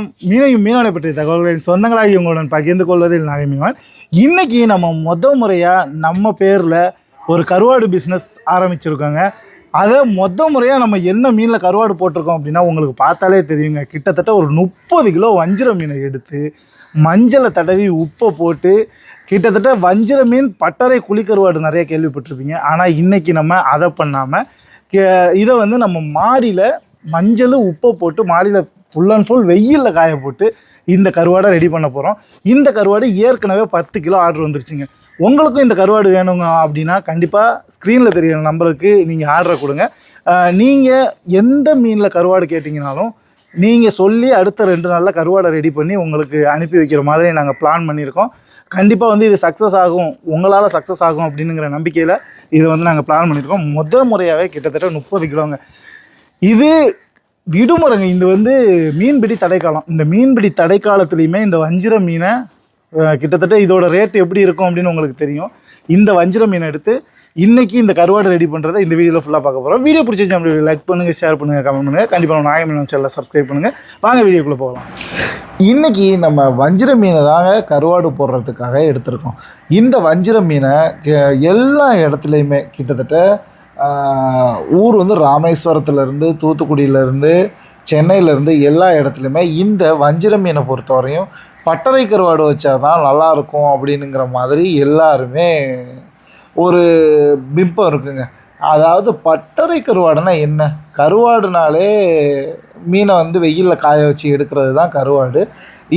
மீனையும் மீனோட பற்றிய தகவல்களின் சொந்தங்களாகி உங்களுடன் பகிர்ந்து கொள்வதில் நாகை இன்னைக்கு நம்ம மொத முறையாக நம்ம பேரில் ஒரு கருவாடு பிஸ்னஸ் ஆரம்பிச்சிருக்கோங்க. அதை மொத்த முறையாக நம்ம என்ன மீனில் கருவாடு போட்டிருக்கோம் அப்படின்னா உங்களுக்கு பார்த்தாலே தெரியுங்க. கிட்டத்தட்ட ஒரு முப்பது கிலோ வஞ்சிர மீனை எடுத்து மஞ்சளை தடவி உப்பை போட்டு கிட்டத்தட்ட வஞ்சிர மீன் பட்டறை குழிக்கருவாடு நிறைய கேள்விப்பட்டிருப்பீங்க. ஆனால் இன்றைக்கி நம்ம அதை பண்ணாமல் இதை வந்து நம்ம மாடியில் மஞ்சள் உப்பை போட்டு மாடியில் ஃபுல் அண்ட் ஃபுல் வெயிலில் காய போட்டு இந்த கருவாடை ரெடி பண்ண போகிறோம் இந்த கருவாடு ஏற்கனவே பத்து கிலோ ஆர்டர் வந்துருச்சுங்க. உங்களுக்கும் இந்த கருவாடு வேணுங்க அப்படின்னா கண்டிப்பாக ஸ்க்ரீனில் தெரியிற நம்பருக்கு நீங்கள் ஆர்டரை கொடுங்க. நீங்கள் எந்த மீனில் கருவாடு கேட்டிங்கனாலும் நீங்கள் சொல்லி அடுத்த ரெண்டு நாளில் கருவாடை ரெடி பண்ணி உங்களுக்கு அனுப்பி வைக்கிற மாதிரி நாங்கள் பிளான் பண்ணியிருக்கோம். கண்டிப்பாக வந்து இது சக்ஸஸ் ஆகும். உங்களால் சக்ஸஸ் ஆகும் அப்படிங்கிற நம்பிக்கையில் இது வந்து நாங்கள் பிளான் பண்ணியிருக்கோம். முத முறையாகவே கிட்டத்தட்ட முப்பது கிலோங்க. இது விடுமுறைங்க இது வந்து மீன்பிடி தடைக்காலம். இந்த மீன்பிடி தடைக்காலத்துலேயுமே இந்த வஞ்சிர மீனை கிட்டத்தட்ட இதோட ரேட் எப்படி இருக்கும் அப்படின்னு உங்களுக்கு தெரியும். இந்த வஞ்சிர மீனை எடுத்து இன்றைக்கி இந்த கருவாடு ரெடி பண்ணுறதை இந்த வீடியோவில் ஃபுல்லாக பார்க்க போகிறோம் வீடியோ பிடிச்சிச்சு அப்படி லைக் பண்ணுங்கள் ஷேர் பண்ணுங்கள் கமெண்ட் பண்ணுங்கள் கண்டிப்பாக நம்ம நாகை மீன் சேனலை சப்ஸ்கிரைப் பண்ணுங்கள் வாங்க வீடியோக்குள்ளே போகலாம். இன்றைக்கி நம்ம வஞ்சிர மீனை தாங்க கருவாடு போடுறதுக்காக எடுத்திருக்கோம். இந்த வஞ்சிர மீனை எல்லா இடத்துலையுமே கிட்டத்தட்ட ஊர் வந்து ராமேஸ்வரத்துலேருந்து தூத்துக்குடியிலேருந்து சென்னையிலேருந்து எல்லா இடத்துலையுமே இந்த வஞ்சிர மீனை பொறுத்தவரையும் பட்டறை கருவாடு வச்சா தான் நல்லாயிருக்கும் அப்படின்னுங்கிற மாதிரி எல்லாருமே ஒரு பிம்பம் இருக்குங்க. அதாவது பட்டறை கருவாடுனா என்ன? கருவாடுனாலே மீனை வந்து வெயிலில் காய வச்சு எடுக்கிறது தான் கருவாடு.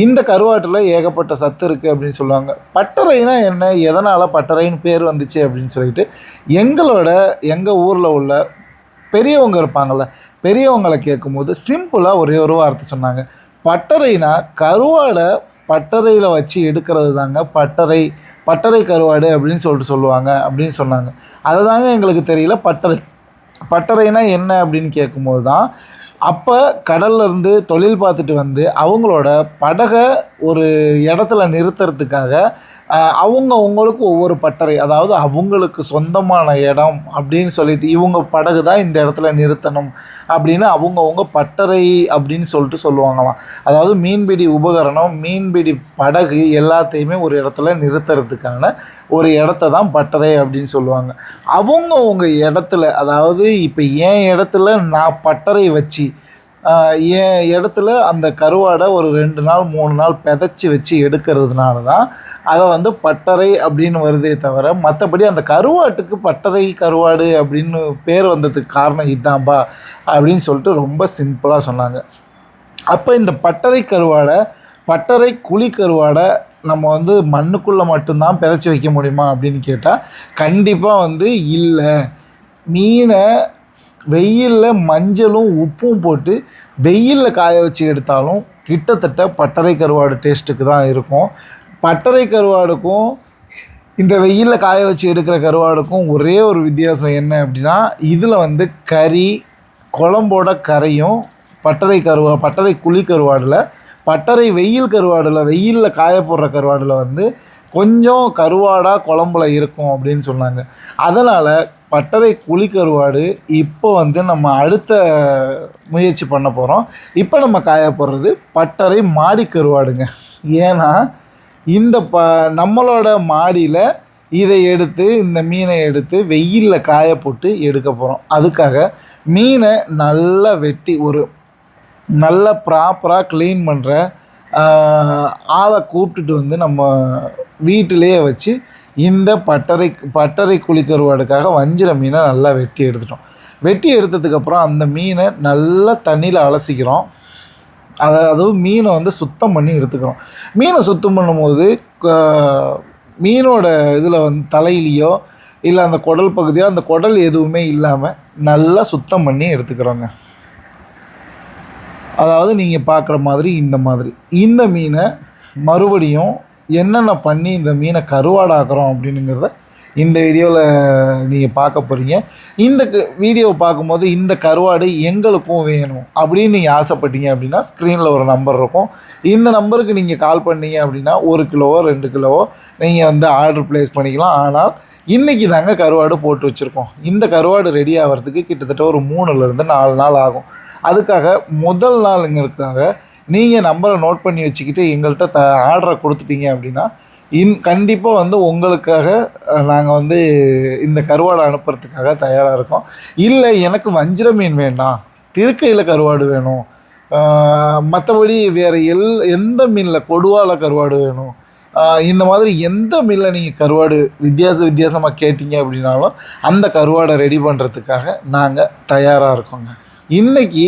இந்த கருவாட்டில் ஏகப்பட்ட சத்து இருக்குது அப்படின்னு சொல்லுவாங்க. பட்டறைனா என்ன? எதனால் பட்டறைன்னு பேர் வந்துச்சு அப்படின்னு சொல்லிட்டு எங்களோட எங்கள் ஊரில் உள்ள பெரியவங்க இருப்பாங்கள்ல பெரியவங்களை கேட்கும்போது சிம்பிளாக ஒரே ஒரு வார்த்தை சொன்னாங்க. பட்டறைனா கருவாடை பட்டறையில் வச்சு எடுக்கிறது தாங்க பட்டறை. பட்டறை கருவாடு அப்படின்னு சொல்லிட்டு சொல்லுவாங்க அப்படின்னு சொன்னாங்க. அதை தாங்க எங்களுக்கு தெரியல. பட்டறை பட்டறைனா என்ன அப்படின்னு கேட்கும்போது தான் அப்போ கடல்ல இருந்து தொழில் பார்த்துட்டு வந்து அவங்களோட படகை ஒரு இடத்துல நிறுத்துறதுக்காக அவங்க அவங்களுக்கு ஒவ்வொரு பட்டறை அதாவது அவங்களுக்கு சொந்தமான இடம் அப்படின்னு சொல்லிட்டு இவங்க படகு தான் இந்த இடத்துல நிறுத்தணும் அப்படின்னு அவங்கவுங்க பட்டறை அப்படின்னு சொல்லிட்டு சொல்லுவாங்களாம். அதாவது மீன்பிடி உபகரணம் மீன்பிடி படகு எல்லாத்தையுமே ஒரு இடத்துல நிறுத்துறதுக்கான ஒரு இடத்த தான் பட்டறை அப்படின்னு சொல்லுவாங்க. அவங்கவுங்க இடத்துல அதாவது இப்போ என் இடத்துல நான் பட்டறை வச்சு என் இடத்துல அந்த கருவாடை ஒரு ரெண்டு நாள் மூணு நாள் பெதைச்சி வச்சு எடுக்கிறதுனால தான் அதை வந்து பட்டறை அப்படின்னு வருதே தவிர மற்றபடி அந்த கருவாட்டுக்கு பட்டறை கருவாடு அப்படின்னு பேர் வந்ததுக்கு காரணம் இதாம்பா அப்படின்னு சொல்லிட்டு ரொம்ப சிம்பிளாக சொன்னாங்க. அப்போ இந்த பட்டறை கருவாடை பட்டறை குழி கருவாடை நம்ம வந்து மண்ணுக்குள்ளே மட்டும்தான் பிதைச்சி வைக்க முடியுமா அப்படின்னு கேட்டால் கண்டிப்பாக வந்து இல்லை. மீனை வெயிலில் மஞ்சளும் உப்பும் போட்டு வெயிலில் காய வச்சு எடுத்தாலும் கிட்டத்தட்ட பட்டறை கருவாடு டேஸ்ட்டுக்கு தான் இருக்கும். பட்டறை கருவாடுக்கும் இந்த வெயிலில் காய வச்சு எடுக்கிற கருவாடுக்கும் ஒரே ஒரு வித்தியாசம் என்ன அப்படின்னா இதில் வந்து கறி குழம்போட கரையும் பட்டறை கருவா பட்டறை குழி கருவாடில் பட்டறை வெயில் கருவாடில் வெயிலில் காய போடுற கருவாடில் வந்து கொஞ்சம் கருவாடாக குழம்புல இருக்கும் அப்படின்னு சொன்னாங்க. அதனால் பட்டறை குழி கருவாடு இப்போ வந்து நம்ம அடுத்த முயற்சி பண்ண போகிறோம் இப்போ நம்ம காய போடுறது பட்டறை மாடி கருவாடுங்க ஏன்னா இந்த ப நம்மளோட மாடியில் இதை எடுத்து இந்த மீனை எடுத்து வெயிலில் காய போட்டு எடுக்க போகிறோம் அதுக்காக மீனை நல்லா வெட்டி ஒரு நல்ல ப்ராப்பராக க்ளீன் பண்ணுற ஆளை கூப்பிட்டுட்டு வந்து நம்ம வீட்டிலேயே வச்சு இந்த பட்டறை பட்டறை குளிக்கருவாடுக்காக வஞ்சிர மீனை நல்லா வெட்டி எடுத்துட்டோம். வெட்டி எடுத்ததுக்கப்புறம் அந்த மீனை நல்லா தண்ணியில் அலசிக்கிறோம். அதை அதுவும் மீனை வந்து சுத்தம் பண்ணி எடுத்துக்கிறோம். மீனை சுத்தம் பண்ணும்போது மீனோட இதில் வந்து தலையிலையோ இல்லை அந்த குடல் பகுதியோ அந்த குடல் எதுவுமே இல்லாமல் நல்லா சுத்தம் பண்ணி எடுத்துக்கிறோங்க. அதாவது நீங்கள் பார்க்குற மாதிரி இந்த மாதிரி. இந்த மீனை மறுபடியும் என்னென்ன பண்ணி இந்த மீனை கருவாடாக்குறோம் அப்படின்னுங்கிறத இந்த வீடியோவில் நீங்கள் பார்க்க போகிறீங்க இந்த வீடியோவை பார்க்கும்போது இந்த கருவாடு எங்களுக்கும் வேணும் அப்படின்னு நீங்கள் ஆசைப்பட்டீங்க அப்படின்னா ஸ்க்ரீனில் ஒரு நம்பர் இருக்கும். இந்த நம்பருக்கு நீங்கள் கால் பண்ணீங்க அப்படின்னா ஒரு கிலோவோ ரெண்டு கிலோவோ நீங்கள் வந்து ஆர்டர் ப்ளேஸ் பண்ணிக்கலாம். ஆனால் இன்றைக்கி தாங்க கருவாடு போட்டு வச்சுருக்கோம். இந்த கருவாடு ரெடி ஆகிறதுக்கு கிட்டத்தட்ட ஒரு மூணுலேருந்து நாலு நாள் ஆகும். அதுக்காக முதல் நாளுங்கிறதுக்காக நீங்கள் நம்பரை நோட் பண்ணி வச்சுக்கிட்டு எங்கள்கிட்ட த ஆர்டரை கொடுத்துட்டீங்க அப்படின்னா இன் கண்டிப்பாக வந்து உங்களுக்காக நாங்கள் வந்து இந்த கருவாடை அனுப்புறதுக்காக தயாராக இருக்கோம். இல்லை எனக்கு வஞ்சிர மீன் வேண்டாம். திருக்கையில் கருவாடு வேணும். மற்றபடி வேறு எல் எந்த மீனில் கொடுவால கருவாடு வேணும்? இந்த மாதிரி எந்த மீனில் நீங்கள் கருவாடு வித்தியாச வித்தியாசமாக கேட்டிங்க அப்படின்னாலும் அந்த கருவாடை ரெடி பண்ணுறதுக்காக நாங்கள் தயாராக இருக்கோங்க. இன்றைக்கி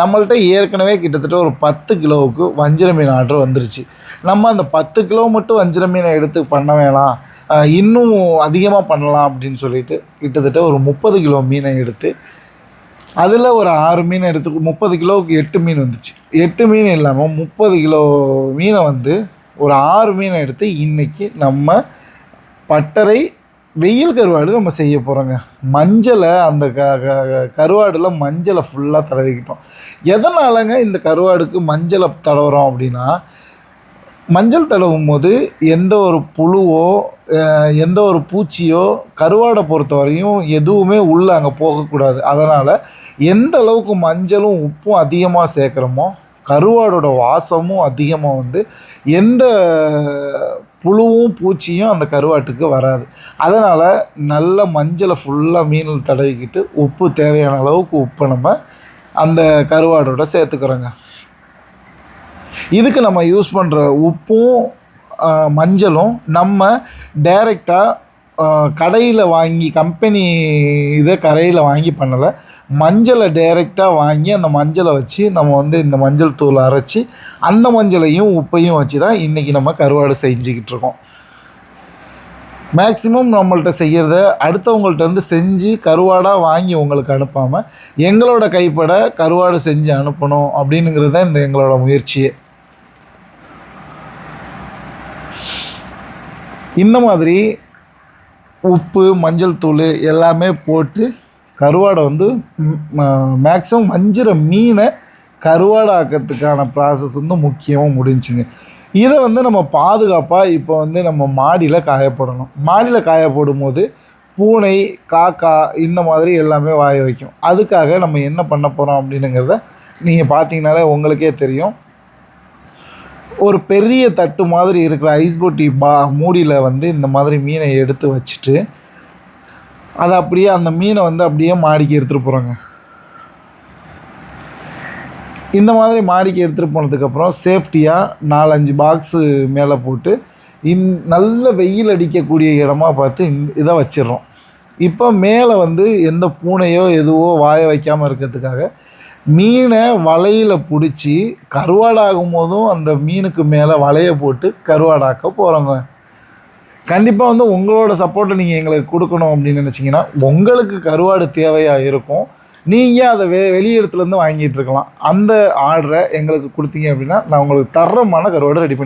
நம்மள்ட்ட ஏற்கனவே கிட்டத்தட்ட ஒரு பத்து கிலோவுக்கு வஞ்சிர மீன் ஆர்டர் வந்துருச்சு. நம்ம அந்த பத்து கிலோ மட்டும் வஞ்சிர மீனை எடுத்து பண்ண வேணாம். இன்னும் அதிகமாக பண்ணலாம் அப்படின்னு சொல்லிட்டு கிட்டத்தட்ட ஒரு முப்பது கிலோ மீனை எடுத்து அதில் ஒரு ஆறு மீன் எடுத்து முப்பது கிலோவுக்கு எட்டு மீன் வந்துச்சு. எட்டு மீன் இல்லாமல் முப்பது கிலோ மீனை வந்து ஒரு ஆறு மீனை எடுத்து இன்றைக்கி நம்ம பட்டறை வெயில் கருவாடு நம்ம செய்ய போகிறோங்க மஞ்சளை அந்த க க- கருவாடில் மஞ்சளை ஃபுல்லாக தடவிக்கிட்டோம். எதனாலங்க இந்த கருவாடுக்கு மஞ்சளை தடவுறோம் அப்படின்னா மஞ்சள் தடவும் போது எந்த ஒரு புழுவோ எந்த ஒரு பூச்சியோ கருவாடை பொறுத்த வரையும் எதுவுமே உள்ளே அங்கே போகக்கூடாது. அதனால் எந்த அளவுக்கு மஞ்சளும் உப்பும் அதிகமாக சேர்க்குறோமோ கருவாடோட வாசமும் அதிகமாக வந்து எந்த புழுவும் பூச்சியும் அந்த கருவாட்டுக்கு வராது. அதனால் நல்ல மஞ்சளை ஃபுல்லாக மீனில் தடவிக்கிட்டு உப்பு தேவையான அளவுக்கு உப்பை நம்ம அந்த கருவாடோட சேர்த்துக்கிறோங்க. இதுக்கு நம்ம யூஸ் பண்ணுற உப்பும் மஞ்சளும் நம்ம டைரெக்டாக கடையில் வாங்கி கம்பெனி இதை கடையில் வாங்கி பண்ணலை. மஞ்சளை டைரெக்டாக வாங்கி அந்த மஞ்சளை வச்சு நம்ம வந்து இந்த மஞ்சள் தூள் அரைச்சி அந்த மஞ்சளையும் உப்பையும் வச்சு தான் இன்றைக்கி நம்ம கருவாடு செஞ்சுக்கிட்டு இருக்கோம். மேக்ஸிமம் நம்மள்ட்ட செய்கிறத அடுத்தவங்கள்ட்ட இருந்து செஞ்சு கருவாடாக வாங்கி உங்களுக்கு அனுப்பாமல் எங்களோட கைப்பட கருவாடு செஞ்சு அனுப்பணும் அப்படின்னுங்கிறது தான் இந்த எங்களோட முயற்சியே. இந்த மாதிரி உப்பு மஞ்சள் தூள் எல்லாமே போட்டு கருவாடை வந்து மேக்ஸிமம் மஞ்சிற மீனை கருவாடை ஆக்கிறதுக்கான ப்ராசஸ் வந்து முக்கியமாக முடிஞ்சுங்க. இதை வந்து நம்ம பாதுகாப்பாக இப்போ வந்து நம்ம மாடியில் காயப்படணும். மாடியில் காய போடும்போது பூனை காக்கா இந்த மாதிரி எல்லாமே வாய வைக்கும். அதுக்காக நம்ம என்ன பண்ண போகிறோம் அப்படின்னுங்கிறத நீங்கள் பார்த்தீங்கனாலே உங்களுக்கே தெரியும். ஒரு பெரிய தட்டு மாதிரி இருக்கிற ஐஸ் பொட்டி பா மூடியில் வந்து இந்த மாதிரி மீனை எடுத்து வச்சுட்டு அதை அப்படியே அந்த மீனை வந்து அப்படியே மாடிக்கு எடுத்துகிட்டு போகிறோங்க இந்த மாதிரி மாடிக்கு எடுத்துகிட்டு போனதுக்கப்புறம் சேஃப்டியாக நாலஞ்சு பாக்ஸு மேலே போட்டு இந் நல்ல வெயில் அடிக்கக்கூடிய இடமா பார்த்து இந்த இதை வச்சிடுறோம். இப்போ மேலே வந்து எந்த பூனையோ எதுவோ வாய வைக்காமல் இருக்கிறதுக்காக மீனை வலையில் பிடிச்சி கருவாடாகும் போதும் அந்த மீனுக்கு மேலே வலையை போட்டு கருவாடாக்க போகிறோங்க கண்டிப்பாக வந்து உங்களோட சப்போர்ட்டை நீங்கள் எங்களுக்கு கொடுக்கணும் அப்படின்னு நினச்சிங்கன்னா உங்களுக்கு கருவாடு தேவையாக இருக்கும். நீங்கள் அதை வெ வெளி இடத்துலேருந்து வாங்கிட்டு இருக்கலாம். அந்த ஆர்டரை எங்களுக்கு கொடுத்தீங்க அப்படின்னா நான் உங்களுக்கு தரமான கருவாடை ரெடி பண்ணி